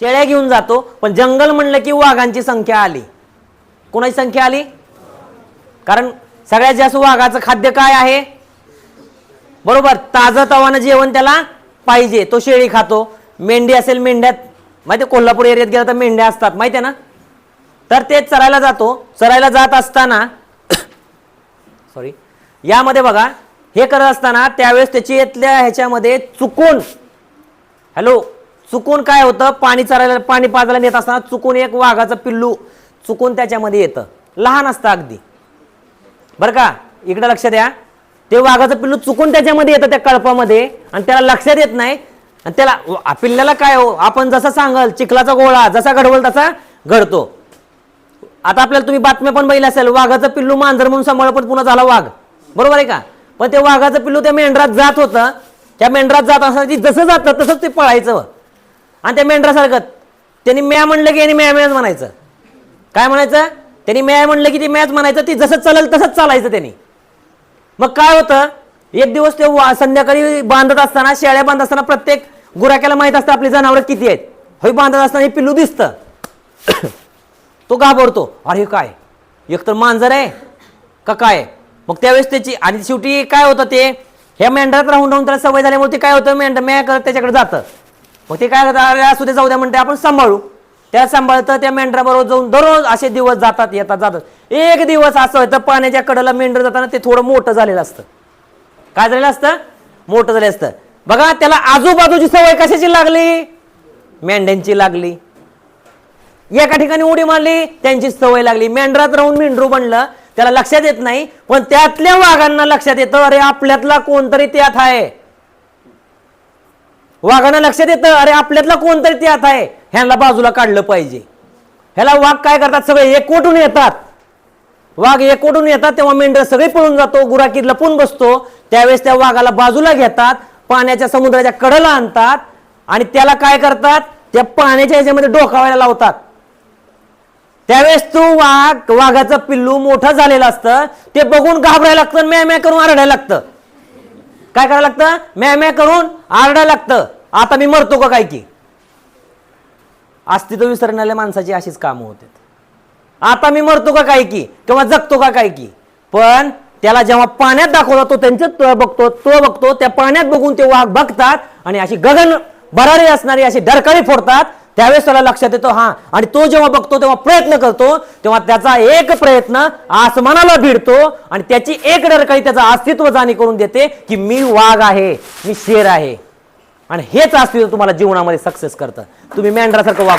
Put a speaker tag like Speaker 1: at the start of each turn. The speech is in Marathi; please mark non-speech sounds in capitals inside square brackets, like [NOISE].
Speaker 1: शेळ्या घेऊन जातो पण जंगल म्हणलं की वाघांची संख्या आली. कोणाची संख्या आली? कारण सगळ्यात जास्त वाघाचं खाद्य काय आहे? बरोबर ताजं तवानं जेवण त्याला पाहिजे तो शेळी खातो. मेंढी असेल मेंढ्यात माहिती आहे, कोल्हापूर एरियात गेला तर मेंढ्या असतात माहिती आहे ना? तर ते चरायला जातो. चरायला जात असताना [COUGHS] सॉरी यामध्ये बघा हे करत असताना त्यावेळेस त्याची इथल्या ह्याच्यामध्ये चुकून हॅलो चुकून काय होतं? पाणी चरायला पाणी पाजायला नेत असताना चुकून एक वाघाचं पिल्लू चुकून त्याच्यामध्ये येतं. लहान असतं अगदी. बरं का? इकडे लक्ष द्या. ते वाघाचं पिल्लू चुकून त्याच्यामध्ये येतं त्या कळपामध्ये आणि त्याला लक्षात येत नाही. आणि त्याला पिल्ल्याला काय हो? आपण जसं सांगाल चिखलाचा गोळा जसा घडवल तसा घडतो. आता आपल्याला तुम्ही बातम्या पण बघितल्या असेल वाघाचं पिल्लू मांजर म्हणून सांभाळ पण पुन्हा झाला वाघ. बरोबर आहे का? पण ते वाघाचं पिल्लू त्या मेंढरात जात होतं. त्या मेंढरात जात असताना ती जसं जातं तसंच ते पळायचं. आणि त्या मेंढरासारखं त्यांनी म्या म्हणलं की यांनी म्या म्याच म्हणायचं. काय म्हणायचं? त्यांनी म्या म्हणलं की ती मॅच म्हणायचं. ती जसं चालेल तसंच चालायचं त्यांनी. मग काय होतं? एक दिवस ते वा- संध्याकाळी बांधत असताना शेळ्या बांधत असताना प्रत्येक गुराक्याला माहीत असतं आपली जनावरं किती आहेत. हे बांधत असताना हे पिल्लू दिसतं. [COUGHS] तो घाबरतो. अरे काय? एक तर मांजर आहे. का काय? मग त्यावेळेस त्याची आणि शेवटी काय होतं ते? ह्या मेंढरात राहून राहून त्याला सवय झाल्यामुळे ते काय होतं? मेंढ म्या करत त्याच्याकडे जातं. मग ते काय करतं अरे असू दे जाऊ द्या म्हणते आपण सांभाळू. त्या सांभाळतं त्या मेंढराबरोबर जाऊन दररोज असे दिवस जातात येतात जातात. एक दिवस असं होतं पाण्याच्या कडेला मेंढर जाताना ते थोडं मोठं झालेलं असतं. काय झालेलं असतं? मोठं झालेलं असतं. बघा त्याला आजूबाजूची सवय कशाची लागली? मेंढ्यांची लागली. एका ठिकाणी उडी मारली त्यांची सवय लागली. मेंढरात राहून मेंढरू बनलं त्याला लक्षात येत नाही पण त्यातल्या वाघांना लक्षात येतं अरे आपल्यातला कोणतरी त्यात आहे. वाघांना लक्षात येतं अरे आपल्यातला कोणतरी त्यात आहे. ह्यांना बाजूला काढलं पाहिजे. ह्याला वाघ काय करतात? सगळे एकवटून येतात. वाघ एकवटून येतात तेव्हा मेंढर सगळे पळून जातो गुराकीत लपून बसतो. त्यावेळेस त्या वाघाला बाजूला घेतात पाण्याच्या समुद्राच्या कडेला आणतात आणि त्याला काय करतात? त्या पाण्याच्या ह्याच्यामध्ये डोकावायला लावतात. त्यावेळेस तो वाघ वाघाचं पिल्लू मोठं झालेलं असतं. ते बघून घाबरायला लागतं मॅ मॅ करून आरडायला लागतं. काय करायला लागतं? म्या म्या करून आरडायला लागतं. आता मी मरतो का काय की? अस्तित्व विसरणाऱ्या माणसाची अशीच कामं होते. आता मी मरतो का काय की? किंवा जगतो का काय की? पण त्याला जेव्हा पाण्यात दाखवला तो त्यांच्यात तो बघतो तो बघतो त्या पाण्यात बघून ते वाघ बघतात आणि अशी गगन भरारी असणारी अशी डरकाळी फोडतात त्यावेळेस त्याला लक्षात येतो हा आणि तो जेव्हा बघतो तेव्हा प्रयत्न करतो तेव्हा त्याचा एक प्रयत्न आसमानाला भिडतो आणि त्याची एक डरकाळी त्याचं अस्तित्व जाणी करून देते की मी वाघ आहे मी शेर आहे. आणि हेच अस्तित्व तुम्हाला जीवनामध्ये सक्सेस करतं. तुम्ही मेंढरासारखं वाग